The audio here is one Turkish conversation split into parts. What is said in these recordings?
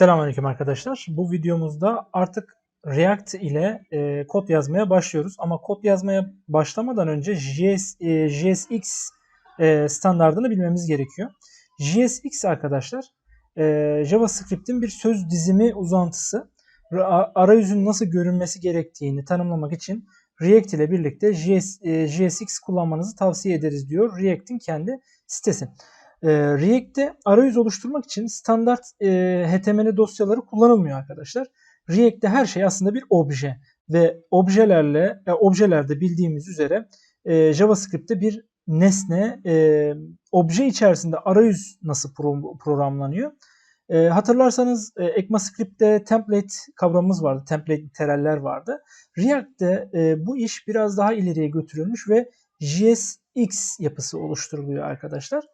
Selamünaleyküm arkadaşlar. Bu videomuzda artık React ile e, kod yazmaya başlıyoruz. Ama kod yazmaya başlamadan önce JS, e, JSX e, standartını bilmemiz gerekiyor. JSX arkadaşlar e, JavaScript'in bir söz dizimi uzantısı. Ra- Arayüzün nasıl görünmesi gerektiğini tanımlamak için React ile birlikte JS, e, JSX kullanmanızı tavsiye ederiz diyor React'in kendi sitesi. E, React'te arayüz oluşturmak için standart e, HTML dosyaları kullanılmıyor arkadaşlar. React'te her şey aslında bir obje ve objelerle e, objelerde bildiğimiz üzere e, JavaScript'te bir nesne e, obje içerisinde arayüz nasıl pro- programlanıyor? E, hatırlarsanız e, ECMAScript'te template kavramımız vardı. Template litereller vardı. React'te e, bu iş biraz daha ileriye götürülmüş ve JSX yapısı oluşturuluyor arkadaşlar.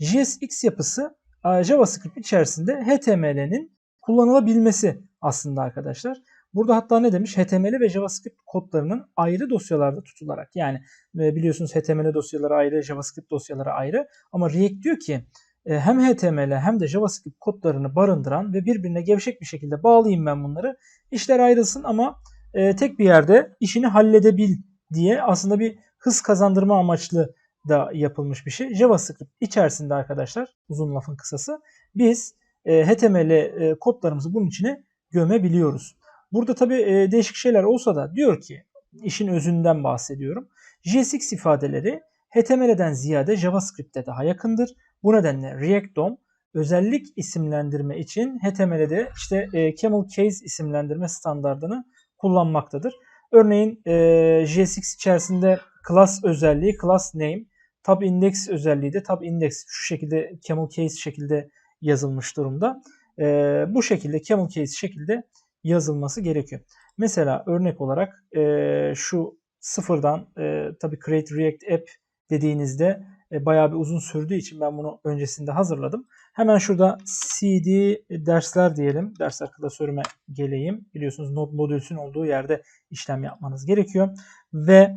JSX yapısı e, JavaScript içerisinde HTML'nin kullanılabilmesi aslında arkadaşlar. Burada hatta ne demiş? HTML ve JavaScript kodlarının ayrı dosyalarda tutularak. Yani e, biliyorsunuz HTML dosyaları ayrı, JavaScript dosyaları ayrı. Ama React diyor ki e, hem HTML hem de JavaScript kodlarını barındıran ve birbirine gevşek bir şekilde bağlayayım ben bunları. İşler ayrılsın ama tek bir yerde işini halledebil diye aslında bir hız kazandırma amaçlı da yapılmış bir şey. JavaScript içerisinde arkadaşlar uzun lafın kısası biz e, HTML e, kodlarımızı bunun içine gömebiliyoruz. Burada tabi e, değişik şeyler olsa da diyor ki işin özünden bahsediyorum. JSX ifadeleri HTML'den ziyade JavaScript'te daha yakındır. Bu nedenle React DOM özellik isimlendirme için HTML'de işte e, camel case isimlendirme standartını kullanmaktadır. Örneğin e, JSX içerisinde class özelliği class name, tab index özelliği de tab index şu şekilde camel case şekilde yazılmış durumda. E, bu şekilde camel case şekilde yazılması gerekiyor. Mesela örnek olarak e, şu sıfırdan e, tabii create react app dediğinizde e, bayağı bir uzun sürdüğü için ben bunu öncesinde hazırladım. Hemen şurada cd dersler diyelim. Dersler klasörüme geleyim. Biliyorsunuz node modülsün olduğu yerde işlem yapmanız gerekiyor. Ve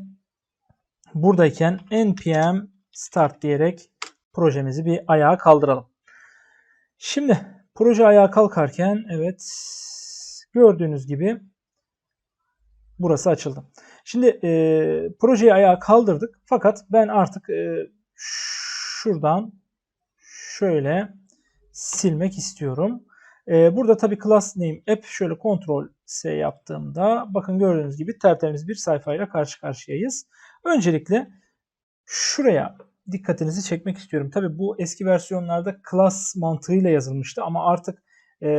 buradayken npm start diyerek projemizi bir ayağa kaldıralım. Şimdi proje ayağa kalkarken evet gördüğünüz gibi burası açıldı. Şimdi e, projeyi ayağa kaldırdık. Fakat ben artık e, şuradan şöyle silmek istiyorum. E, burada tabii class name app şöyle Ctrl S yaptığımda bakın gördüğünüz gibi tertemiz bir sayfayla karşı karşıyayız. Öncelikle şuraya dikkatinizi çekmek istiyorum. Tabii bu eski versiyonlarda class mantığıyla yazılmıştı ama artık e,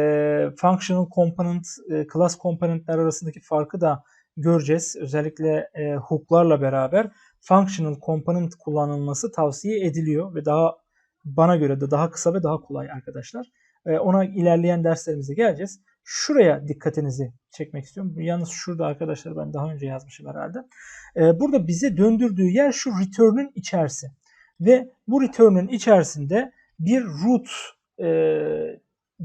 functional component, e, class componentler arasındaki farkı da göreceğiz. Özellikle e, hook'larla beraber functional component kullanılması tavsiye ediliyor ve daha bana göre de daha kısa ve daha kolay arkadaşlar. E, ona ilerleyen derslerimizde geleceğiz. Şuraya dikkatinizi çekmek istiyorum. Yalnız şurada arkadaşlar ben daha önce yazmışım herhalde. E, burada bize döndürdüğü yer şu return'ün içerisi. Ve bu return'ün içerisinde bir root e,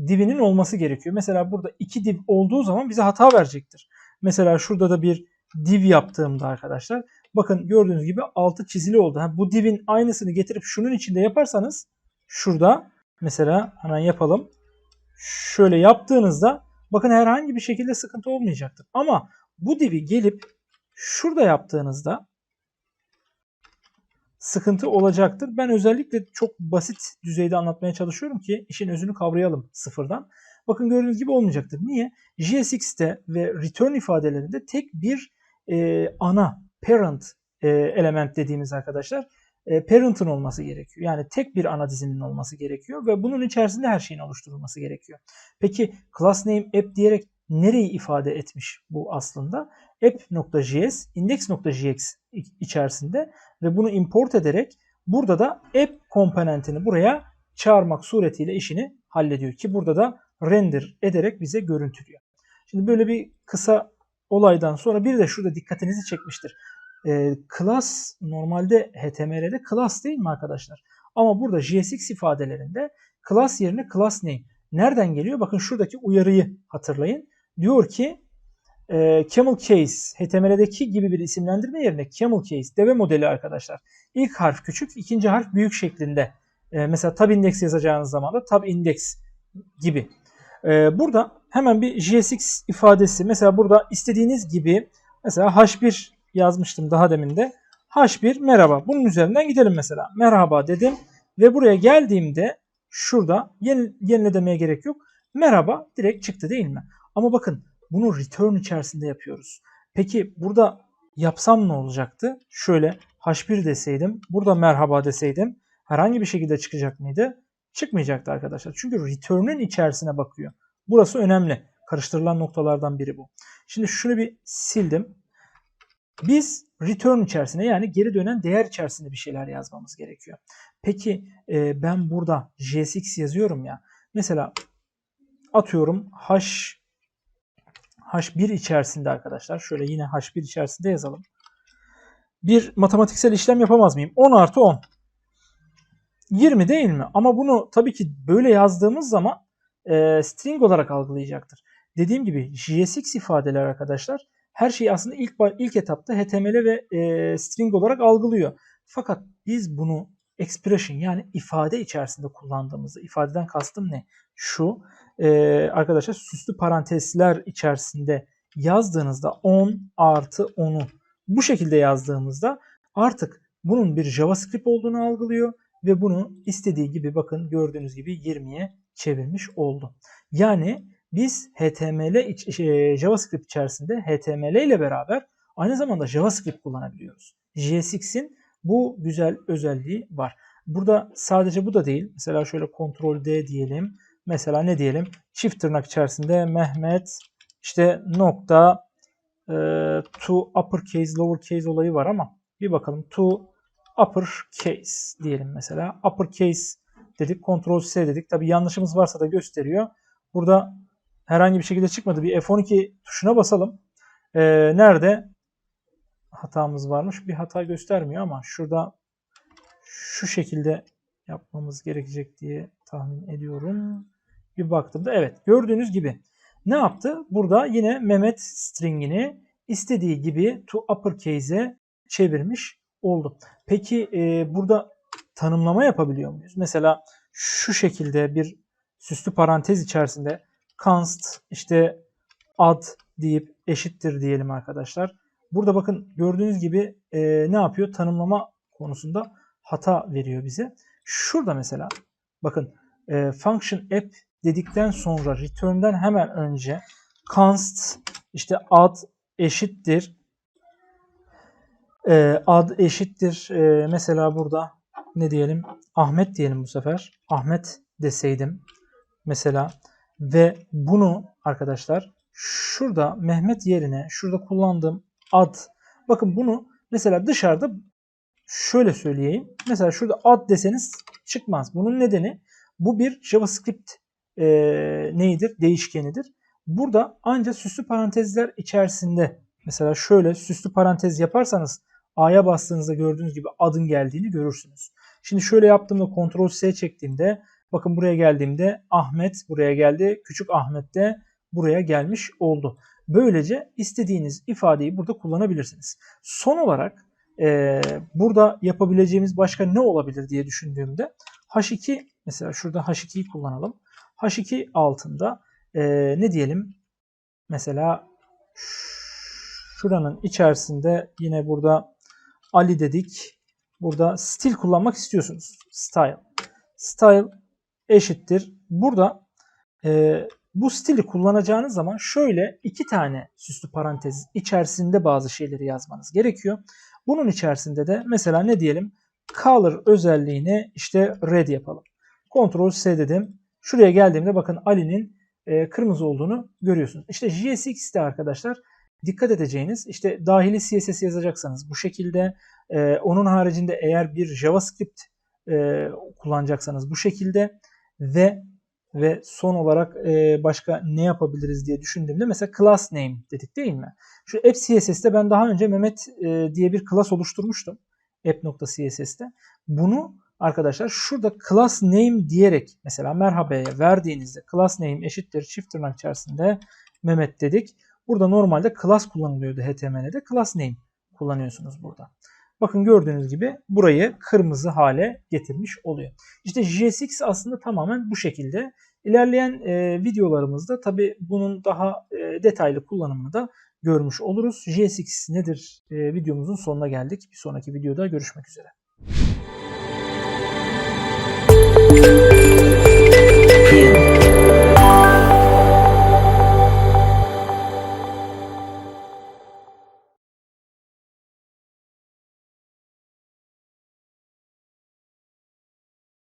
divinin olması gerekiyor. Mesela burada iki div olduğu zaman bize hata verecektir. Mesela şurada da bir div yaptığımda arkadaşlar bakın gördüğünüz gibi altı çizili oldu. Ha, bu divin aynısını getirip şunun içinde yaparsanız şurada mesela hemen yapalım. Şöyle yaptığınızda bakın herhangi bir şekilde sıkıntı olmayacaktır. Ama bu divi gelip şurada yaptığınızda sıkıntı olacaktır. Ben özellikle çok basit düzeyde anlatmaya çalışıyorum ki işin özünü kavrayalım sıfırdan. Bakın gördüğünüz gibi olmayacaktır. Niye? JSX'te ve return ifadelerinde tek bir e, ana parent e, element dediğimiz arkadaşlar e, parent'ın olması gerekiyor. Yani tek bir ana dizinin olması gerekiyor ve bunun içerisinde her şeyin oluşturulması gerekiyor. Peki class name app diyerek nereyi ifade etmiş bu aslında? app.js, index.js içerisinde ve bunu import ederek burada da app komponentini buraya çağırmak suretiyle işini hallediyor ki burada da render ederek bize görüntülüyor. Şimdi böyle bir kısa olaydan sonra bir de şurada dikkatinizi çekmiştir. E, class normalde HTML'de class değil mi arkadaşlar? Ama burada JSX ifadelerinde class yerine class name. Nereden geliyor? Bakın şuradaki uyarıyı hatırlayın. Diyor ki e, camel case HTML'deki gibi bir isimlendirme yerine camel case deve modeli arkadaşlar. İlk harf küçük, ikinci harf büyük şeklinde. E, mesela tab index yazacağınız zaman da tab index gibi. Ee, burada hemen bir JSX ifadesi mesela burada istediğiniz gibi mesela H1 yazmıştım daha demin de. H1 merhaba. Bunun üzerinden gidelim mesela. Merhaba dedim ve buraya geldiğimde şurada yeni, yenile demeye gerek yok. Merhaba direkt çıktı değil mi? Ama bakın bunu return içerisinde yapıyoruz. Peki burada yapsam ne olacaktı? Şöyle H1 deseydim, burada merhaba deseydim herhangi bir şekilde çıkacak mıydı? Çıkmayacaktı arkadaşlar. Çünkü return'ün içerisine bakıyor. Burası önemli. Karıştırılan noktalardan biri bu. Şimdi şunu bir sildim. Biz return içerisine yani geri dönen değer içerisinde bir şeyler yazmamız gerekiyor. Peki e, ben burada JSX yazıyorum ya. Mesela atıyorum H H1 içerisinde arkadaşlar. Şöyle yine H1 içerisinde yazalım. Bir matematiksel işlem yapamaz mıyım? 10 artı 10. 20 değil mi? Ama bunu tabii ki böyle yazdığımız zaman e, string olarak algılayacaktır. Dediğim gibi JSX ifadeler arkadaşlar her şeyi aslında ilk ilk etapta HTML ve e, string olarak algılıyor. Fakat biz bunu expression yani ifade içerisinde kullandığımızda ifadeden kastım ne? Şu e, arkadaşlar süslü parantezler içerisinde yazdığınızda 10 artı 10'u bu şekilde yazdığımızda artık bunun bir JavaScript olduğunu algılıyor ve bunu istediği gibi bakın gördüğünüz gibi 20'ye çevirmiş oldu. Yani biz HTML iç, şey, JavaScript içerisinde HTML ile beraber aynı zamanda JavaScript kullanabiliyoruz. JSX'in bu güzel özelliği var. Burada sadece bu da değil. Mesela şöyle Ctrl D diyelim. Mesela ne diyelim? Çift tırnak içerisinde Mehmet işte nokta e, to uppercase lowercase olayı var ama bir bakalım to uppercase diyelim mesela. Uppercase dedik. Ctrl C dedik. Tabi yanlışımız varsa da gösteriyor. Burada herhangi bir şekilde çıkmadı. Bir F12 tuşuna basalım. Ee, nerede hatamız varmış? Bir hata göstermiyor ama şurada şu şekilde yapmamız gerekecek diye tahmin ediyorum. Bir baktığımda evet gördüğünüz gibi ne yaptı? Burada yine Mehmet stringini istediği gibi to uppercase'e çevirmiş oldu. Peki e, burada tanımlama yapabiliyor muyuz? Mesela şu şekilde bir süslü parantez içerisinde const işte ad deyip eşittir diyelim arkadaşlar. Burada bakın gördüğünüz gibi e, ne yapıyor? Tanımlama konusunda hata veriyor bize. Şurada mesela bakın e, function app dedikten sonra return'den hemen önce const işte ad eşittir e, ad eşittir e, mesela burada ne diyelim Ahmet diyelim bu sefer Ahmet deseydim mesela ve bunu arkadaşlar şurada Mehmet yerine şurada kullandığım ad bakın bunu mesela dışarıda şöyle söyleyeyim. Mesela şurada ad deseniz çıkmaz. Bunun nedeni bu bir JavaScript e, neyidir? Değişkenidir. Burada ancak süslü parantezler içerisinde mesela şöyle süslü parantez yaparsanız A'ya bastığınızda gördüğünüz gibi adın geldiğini görürsünüz. Şimdi şöyle yaptığımda Ctrl C çektiğimde bakın buraya geldiğimde Ahmet buraya geldi. Küçük Ahmet de buraya gelmiş oldu. Böylece istediğiniz ifadeyi burada kullanabilirsiniz. Son olarak e, burada yapabileceğimiz başka ne olabilir diye düşündüğümde H2 mesela şurada H2'yi kullanalım. H2 altında e, ne diyelim mesela şuranın içerisinde yine burada Ali dedik. Burada stil kullanmak istiyorsunuz. Style. Style eşittir. Burada e, bu stili kullanacağınız zaman şöyle iki tane süslü parantez içerisinde bazı şeyleri yazmanız gerekiyor. Bunun içerisinde de mesela ne diyelim? Color özelliğini işte red yapalım. Ctrl C dedim. Şuraya geldiğimde bakın Ali'nin e, kırmızı olduğunu görüyorsunuz. İşte JSX'te arkadaşlar dikkat edeceğiniz işte dahili CSS yazacaksanız bu şekilde e, onun haricinde eğer bir JavaScript e, kullanacaksanız bu şekilde ve ve son olarak e, başka ne yapabiliriz diye düşündüğümde mesela class name dedik değil mi? Şu app CSS'te ben daha önce Mehmet e, diye bir class oluşturmuştum. app.css'te. Bunu arkadaşlar şurada class name diyerek mesela merhabaya verdiğinizde class name eşittir çift tırnak içerisinde Mehmet dedik. Burada normalde class kullanılıyordu HTML'de. Class name kullanıyorsunuz burada. Bakın gördüğünüz gibi burayı kırmızı hale getirmiş oluyor. İşte JSX aslında tamamen bu şekilde İlerleyen e, videolarımızda tabi bunun daha e, detaylı kullanımını da görmüş oluruz. JSX nedir e, videomuzun sonuna geldik. Bir sonraki videoda görüşmek üzere.